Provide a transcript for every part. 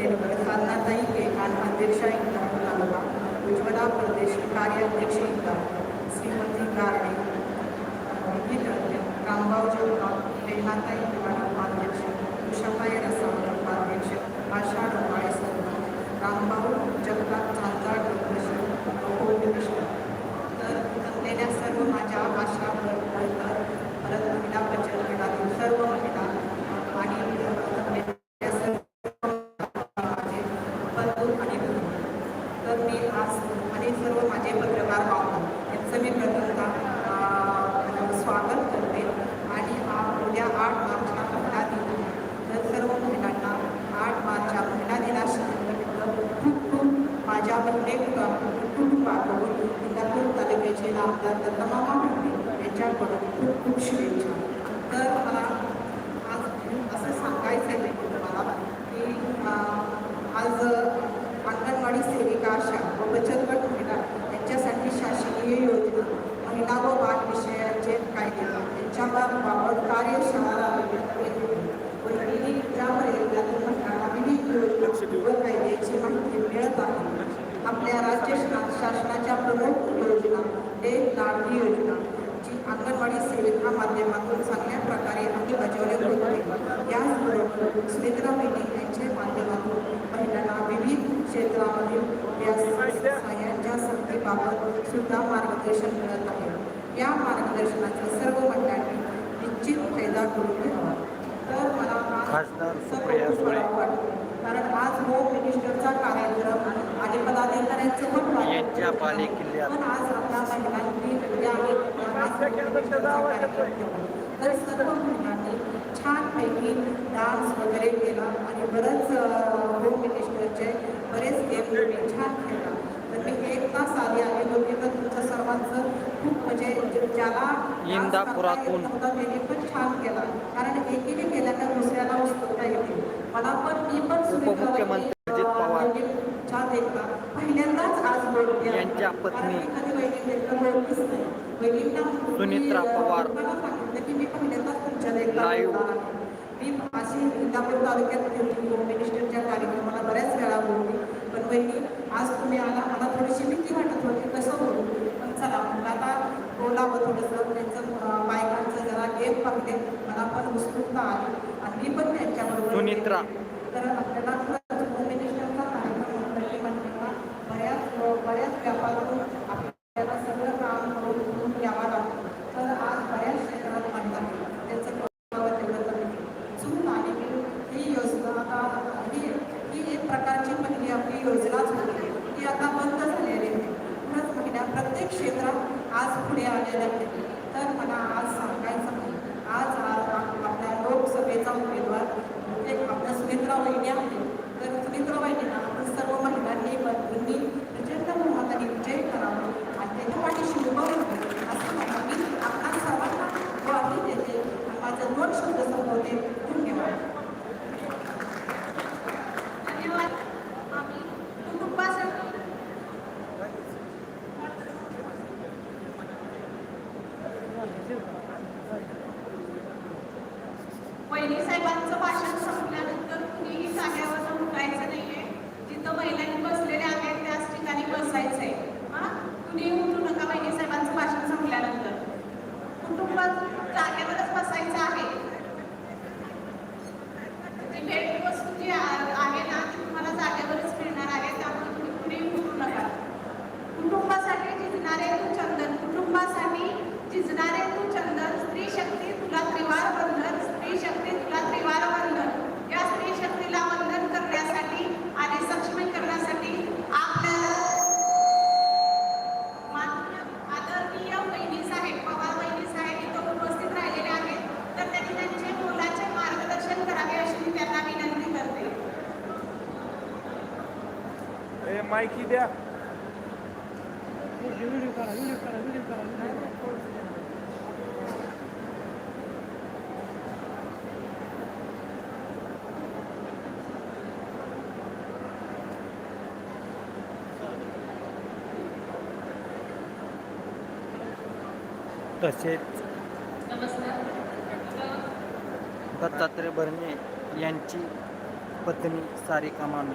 నేను ಪ್ರಧಾನದಾಯಿಕೆ ಕಾನ್ಮ ಅಧ್ಯಕ್ಷೆಯಿಂದ ನಾನು ಉಜ್ವಲ ಪ್ರದೇಶ ಕಾರ್ಯಾಧ್ಯಕ್ಷೆಯಿಂದ ಶ್ರೀಮತಿ ಕಾರ್ಣಿ ವಿವಿಧ ಕಾಂಬಾವಜೋಗ ಪ್ರೇಮಾತಾಯಿ ಇವರ ಉಪಾಧ್ಯಕ್ಷ ಉಷಾಬಾಯಿ ರಸ ಅವರ ಉಪಾಧ್ಯಕ್ಷ ಆಷಾಢ ವಾಯಸ್ವ ರಾಮಬಾಬು ಜಗನ್ನಾಥ್ आठ मार्चला महिला दिन. तर सर्व महिलांना आठ मार्चच्या महिला दिनानिमित्त खूप खूप माझ्या प्रत्येक कुटुंबाकडून इंदापूर तालुक्याचे आमदार दत्तमामा यांच्याकडून खूप खूप शुभेच्छा. तर मला आज असं सांगायचं आहे तुम्हाला की अं, आज अंगणवाडी सेविका आशा व बचत गट महिला यांच्यासाठी शासकीय योजना महिला व बाल विषयाचे कायदे यांच्याबाबत कार्यशाळा आयोजित केली होती. वहिनी ज्यामुळे यातून महिलांना विविध योजना व कायद्याची माहिती मिळत आहे शासनाच्या प्रमुख योजना एक लाडकी योजना जी अंगणवाडी सेवेच्या माध्यमातून चांगल्या प्रकारे अंमलबजावणी होते. याचबरोबर सुमित्रा मेहनी यांच्या माध्यमातून महिलांना विविध क्षेत्रामधील व्यवसायांच्या संधीबाबत सुद्धा मार्गदर्शन मिळत आहे. या मार्गदर्शनाचा सर्व मंडळांनी निश्चित फायदा करून घ्यावा. तर मला सर्व सुप्रिया कारण आज होम मिनिस्टरचा कार्यक्रम आणि पदाधिकाऱ्यांचं पण. पण आज आपल्या महिलांनी. तर सर्व महिलांनी छानपैकी डान्स वगैरे केला आणि बरंच होम मिनिस्टरचे बरेच गेम छान खेळला तर मी एक तास आली आहे दोघे तर तुमचं सर्वांचं खूप म्हणजे ज्याला इंदापुरातून. त्याने पण छान केला कारण एकीने केल्या तर दुसऱ्याला उचलता येते मला पण मी पण उपमुख्यमंत्री अजित पवार. वहिनीच्या देखता पहिल्यांदाच आज आहे. यांच्या पत्नी कधी बोललीच नाही सुनित्रा पवार. सांगितलं की मी पहिल्यांदाच तुमच्या आहे. मी अशी इंदापूर तालुक्यात फिरली होम मिनिस्टरच्या कार्यक्रमाला बऱ्याच वेळा बोलली पण वहिनी आज तुम्ही आला मला थोडीशी भीती वाटत होती कसं बोलू चला म्हणलं आता बोलावं थोडंसं त्यांचं बायकांचं जरा गेम बघते मला पण उत्सुकता आली. आणि मी पण त्यांच्याबरोबर. तर आपल्याला खरंच होम मिनिस्टरचा कार्यक्रम म्हटलं की म्हटलं बऱ्याच बऱ्याच व्यापारातून द्या. तसेच दत्तात्रय भरणे यांची पत्नी सारिका मामी.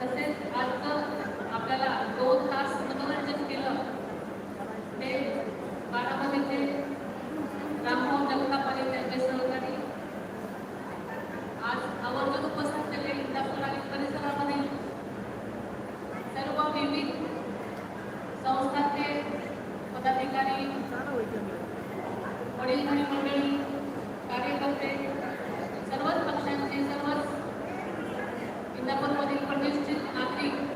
तसेच आजचं आपल्याला दोन तास मनोरंजन केलं ते बारामतीचे रामभाऊ जगतापाने त्यांचे सहकारी आज आवर्जून उपस्थित केले इंदापूर परिसरामध्ये. सर्व विविध Thank you.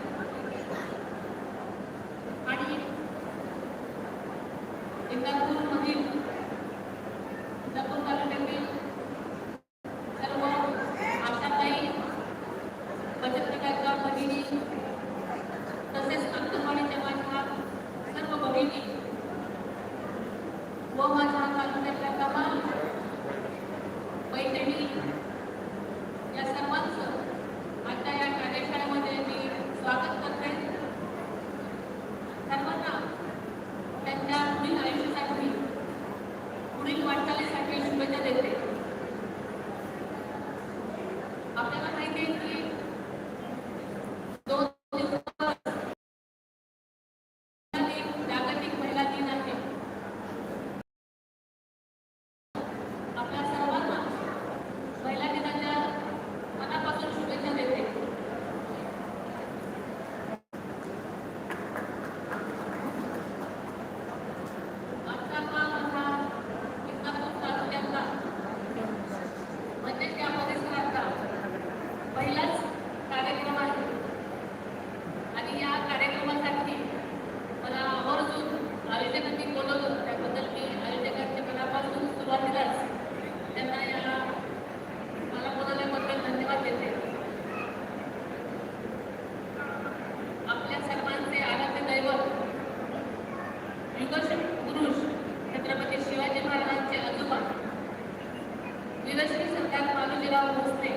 वीरश्री सत्यात मानुजीराव भोसले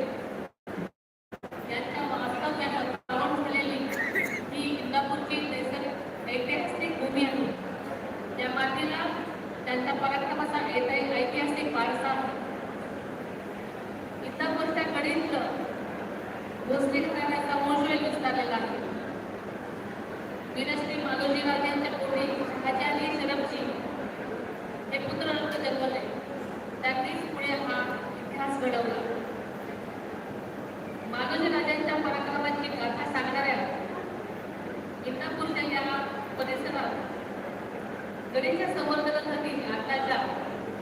कलेच्या संवर्धनासाठी आत्ताच्या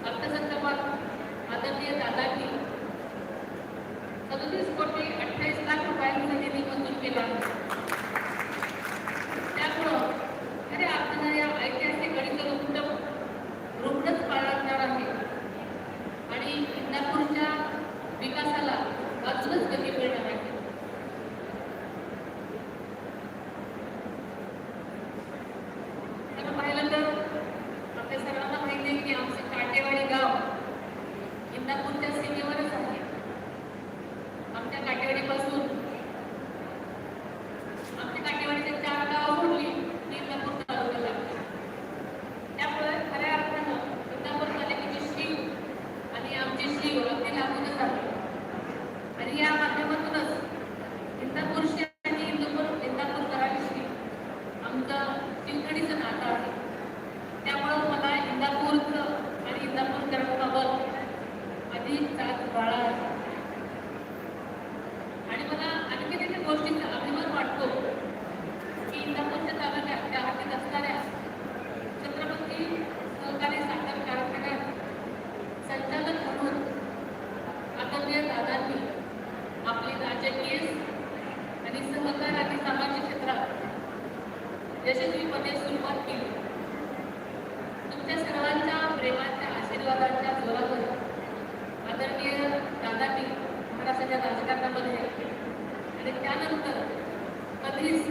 अर्थसंकल्पात आदरणीय दादांनी सदतीस कोटी अठ्ठावीस लाख रुपयांचा निधी मंजूर केला यशस्वीपणे सुरुवात केली. तुमच्या सर्वांच्या प्रेमाच्या आशीर्वादांच्या जोरावर आदरणीय दादांनी महाराष्ट्राच्या राजकारणामध्ये आणि त्यानंतर कधीच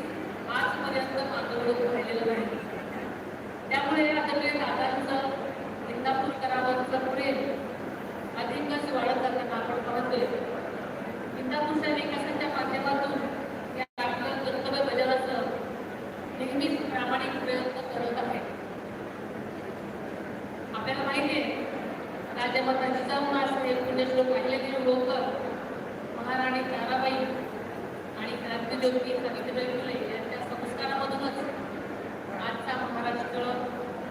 आजपर्यंत आंदोलन राहिलेलं नाही. त्यामुळे आदरणीय दादांचं इंदापूरकरांवरचं प्रेम अधिकच वाढत जाताना आपण पाहतोय. इंदापूरच्या विकासाच्या माध्यमातून उद्योगवीर सावित्रीबाई फुले त्या संस्कारामधूनच आजचा महाराष्ट्र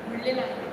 घडलेला आहे.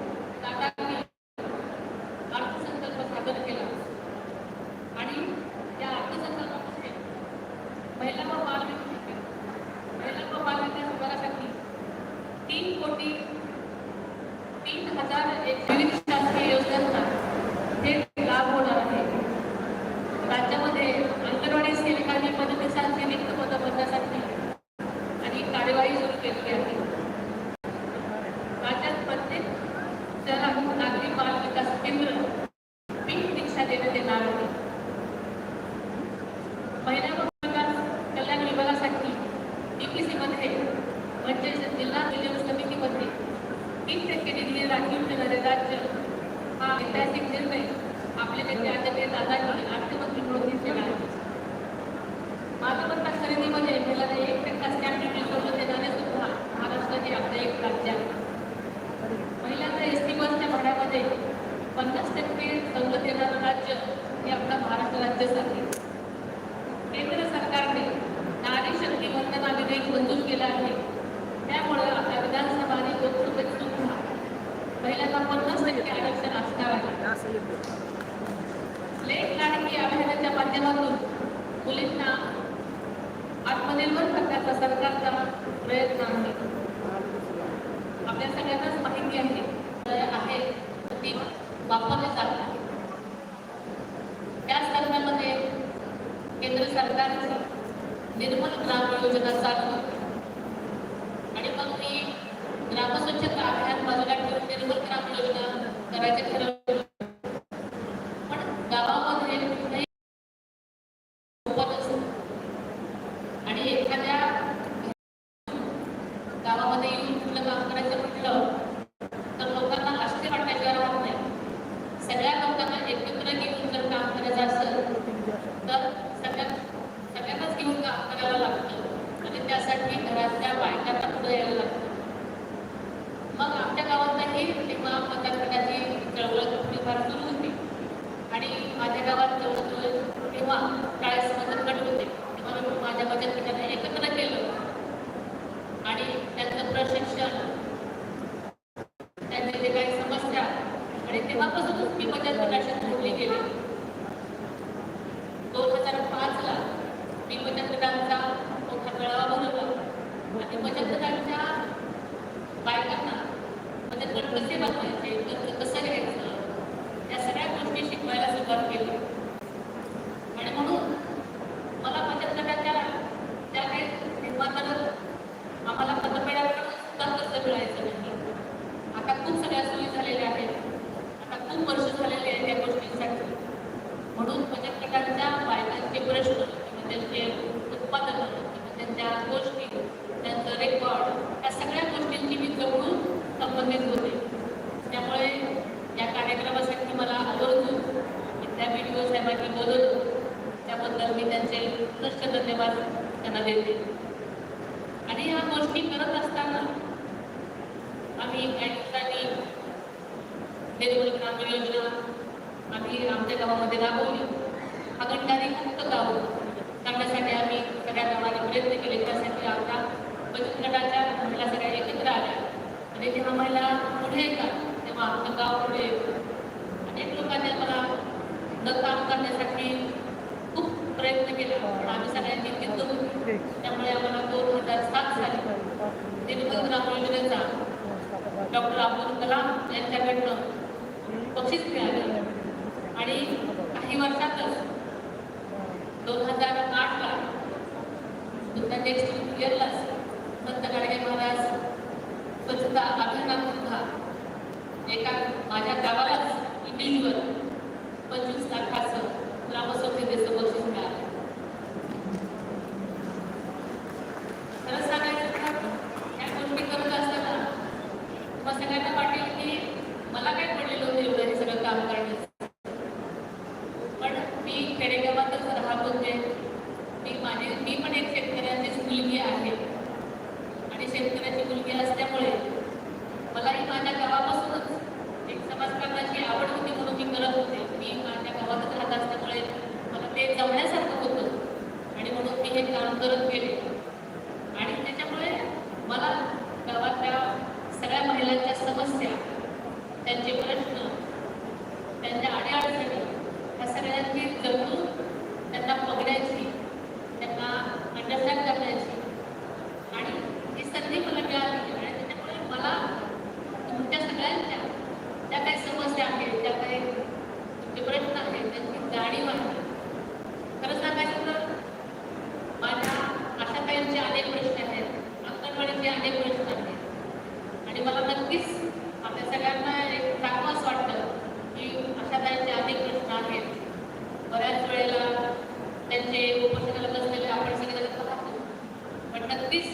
केंद्र सरकारने नारी शक्ती वंदना विधेयक मंजूर केला आहे. त्यामुळे आपल्या विधानसभा आणि लोकसभेत सुद्धा महिलांना पन्नास टक्के आरक्षण असणार आहे. लेख लाडकी अभियानाच्या माध्यमातून मुलींना आत्मनिर्भर करण्याचा सरकारचा प्रयत्न आहे. आपल्या सगळ्यांनाच माहिती आहे. आहे ती वापरल्या उत्कृष्ट धन्यवाद त्यांना देते. आणि ह्या गोष्टी करत असताना आम्ही काही दिवसांनी ग्राम योजना आम्ही आमच्या गावामध्ये राबवली. अगणकारी मुक्त गाव करण्यासाठी आम्ही सगळ्या गावाने प्रयत्न केले. त्यासाठी आमच्या बचत गटाच्या महिला सगळ्या एकत्र आल्या. आणि जेव्हा महिला पुढे येतात तेव्हा आमचं गाव पुढे अनेक लोकांनी आम्हाला न काम करण्यासाठी प्रयत्न केला. पण आम्ही सगळ्यांनी घेतो त्यामुळे आम्हाला दोन हजार सात साली निर्मल ग्राम योजनेचा डॉक्टर अब्दुल कलाम यांच्याकडनं बक्षीस मिळालं. आणि काही वर्षातच दोन हजार आठला दुसऱ्या नेक्स्ट इयरलाच संत गाडगे महाराज स्वच्छता अभियानात एका माझ्या गावालाच इंग्लिशवर पंचवीस लाखाचं ग्रामस्वच्छतेचं बक्षीस मिळालं खरं सांगायचं तर ह्या गोष्टी करत असताना मग सगळ्यांना वाटेल की मला काय पडलेलं होतं एवढं हे सगळं काम करण्याचं पण मी खेडेगावातच राहत होते मी माझी मी पण एक शेतकऱ्यांचीच मुलगी आहे आणि शेतकऱ्याची मुलगी असल्यामुळे मलाही माझ्या गावापासूनच एक समाजकारणाची आवड होती म्हणून मी करत होते मी माझ्या गावातच राहत असल्यामुळे मला ते जमण्यासारखं होतं आणि म्हणून मी हे काम करत गेले आणि त्याच्यामुळे मला गावातल्या सगळ्या महिलांच्या समस्या त्यांचे प्रश्न त्यांच्या अडीअडचणी ह्या सगळ्यांची जपून त्यांना बघण्याची त्यांना अंडरस्टँड करण्याची आणि ही संधी मला मिळाली आणि त्याच्यामुळे मला तुमच्या सगळ्यांच्या ज्या काही समस्या आहेत ज्या काही तुमचे प्रश्न आहेत त्यांची जाणीव आहे खरं सांगायचं तर माझ्या आशाताईंचे अनेक प्रश्न आहेत अंगणवाडीचे अनेक प्रश्न आहेत आणि मला नक्कीच आपल्या सगळ्यांना एक चांगलं असं वाटतं की अशा त्यांचे अनेक प्रश्न आहेत. बऱ्याच वेळेला त्यांचे उपोषणाला बसलेले आपण सगळे पाहतो. पण नक्कीच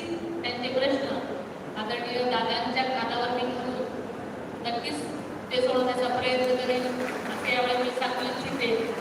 त्यांचे प्रश्न आदरणीय दादांच्या कानावर मी घेऊन नक्कीच ते सोडवण्याचा प्रयत्न करेन असे यावेळी मी सांगू इच्छिते.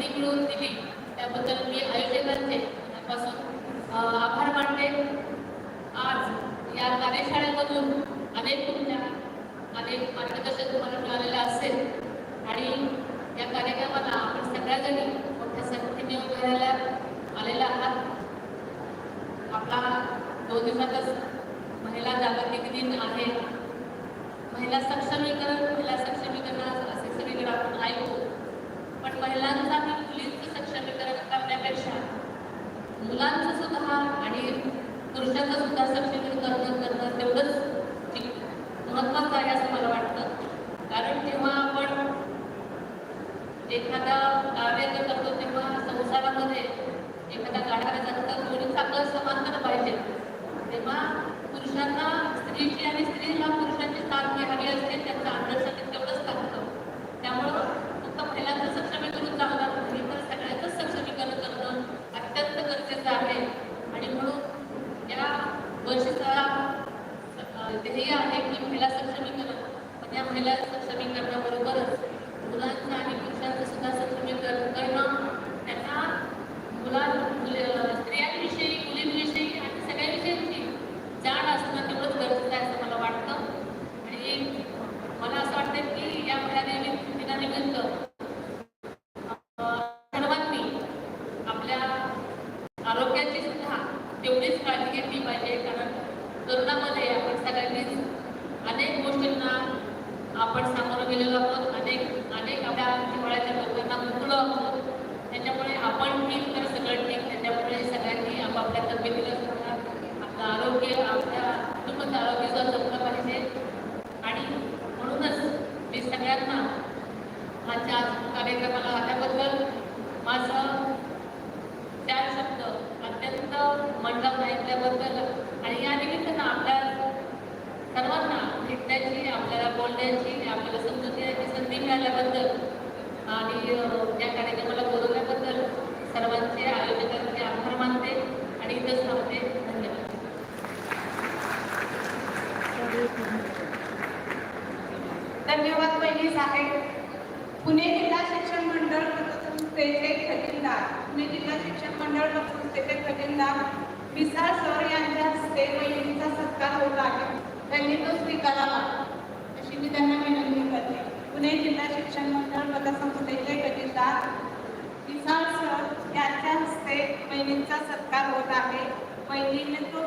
संधी मिळवून दिली. त्याबद्दल मी आयोजकांचे मनापासून आभार मानते. आज या कार्यशाळेमधून अनेक तुमच्या अनेक मार्गदर्शन तुम्हाला मिळालेलं असेल. आणि या कार्यक्रमाला आपण सगळ्याजणी मोठ्या संख्येने उभे राहायला आलेला आहात. आपला दोन दिवसातच महिला जागतिक दिन आहे. महिला सक्षमीकरण महिला सक्षमीकरण असे सगळीकडे आपण ऐकू. पण महिलांचं आणि मुलींचं सक्षमीकरण करण्यापेक्षा मुलांचं सुद्धा आणि पुरुषांचं सुद्धा सक्षमीकरण करणं तेवढंच महत्वाचं आहे असं मला वाटतं. कारण जेव्हा आपण एखादा कार्य जे करतो तेव्हा संसारामध्ये एखादा गाडा जातं तर दोन्ही चांगलं समांतर पाहिजे. तेव्हा पुरुषांना स्त्रीची आणि स्त्रीला पुरुषांची साथ घ्यावी असते त्यांचा आदर्श आणि म्हणून या वर्षाचा ध्येय आहे की महिला सक्षमीकरण. पण या महिला सक्षमीकरणाबरोबरच मुलांचं आणि पुरुषांचं सुद्धा सक्षमीकरण करणं त्यांना मुला स्त्रियांविषयी मुलींविषयी आणि सगळ्यांविषयीची जाण असणं तेवढंच गरजेचं आहे असं मला वाटतं. शिकण्याची आपल्याला बोलण्याची आपल्याला समजून घेण्याची संधी मिळाल्याबद्दल. आणि या कार्यक्रमाला बोलवल्याबद्दल सर्वांचे आयोजकांचे आभार मानते आणि इथंच थांबते. धन्यवाद. धन्यवाद बहिणी साहेब पुणे जिल्हा शिक्षण मंडळ पतसंस्थेचे खजिनदार. पुणे जिल्हा शिक्षण मंडळ पतसंस्थेचे खजिनदार विशाल सर यांच्या हस्ते बहिणीचा सत्कार होत आहे. त्यांनी तो स्वीकारावा अशी मी त्यांना विनंती करते. पुणे जिल्हा शिक्षण मंडळ पतसंस्थेचे खजिनदार विशाल सर यांच्या हस्ते बहिणींचा सत्कार होत आहे. बहिणीने तो